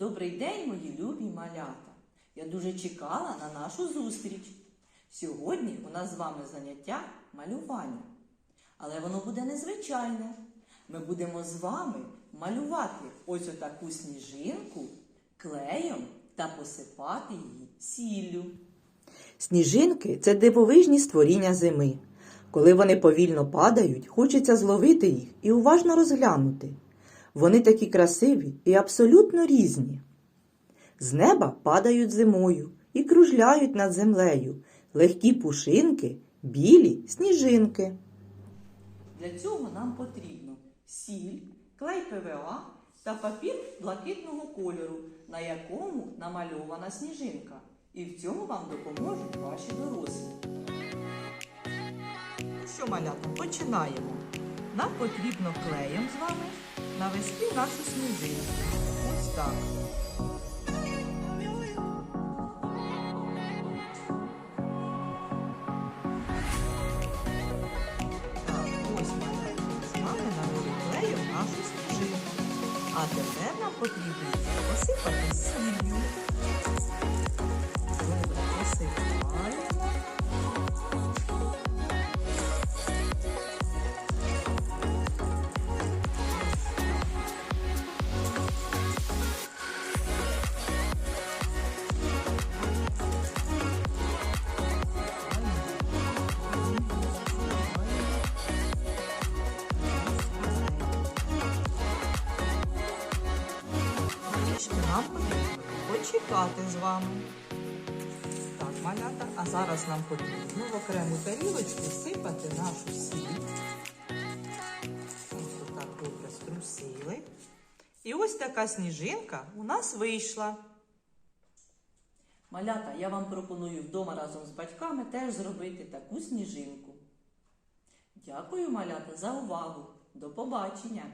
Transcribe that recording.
Добрий день, мої любі малята! Я дуже чекала на нашу зустріч. Сьогодні у нас з вами заняття малювання. Але воно буде незвичайне. Ми будемо з вами малювати ось отаку сніжинку клеєм та посипати її сіллю. Сніжинки це дивовижні створіння зими. Коли вони повільно падають, хочеться зловити їх і уважно розглянути. Вони такі красиві і абсолютно різні. З неба падають зимою і кружляють над землею легкі пушинки, білі сніжинки. Для цього нам потрібно сіль, клей ПВА та папір блакитного кольору, на якому намальована сніжинка. І в цьому вам допоможуть ваші дорослі. Ну що, малята, починаємо. Нам потрібно клеєм з вами навести нашу сніжинку. Ось так. Так, ось ми з вами нашу сніжинку. А тепер нам потрібно посипати нам потрібно почекати з вами. Так, малята, а зараз нам потрібно в окрему тарілочку сипати нашу сіль. Ось отак добре струсили. І ось така сніжинка у нас вийшла. Малята, я вам пропоную вдома разом з батьками теж зробити таку сніжинку. Дякую, малята, за увагу. До побачення!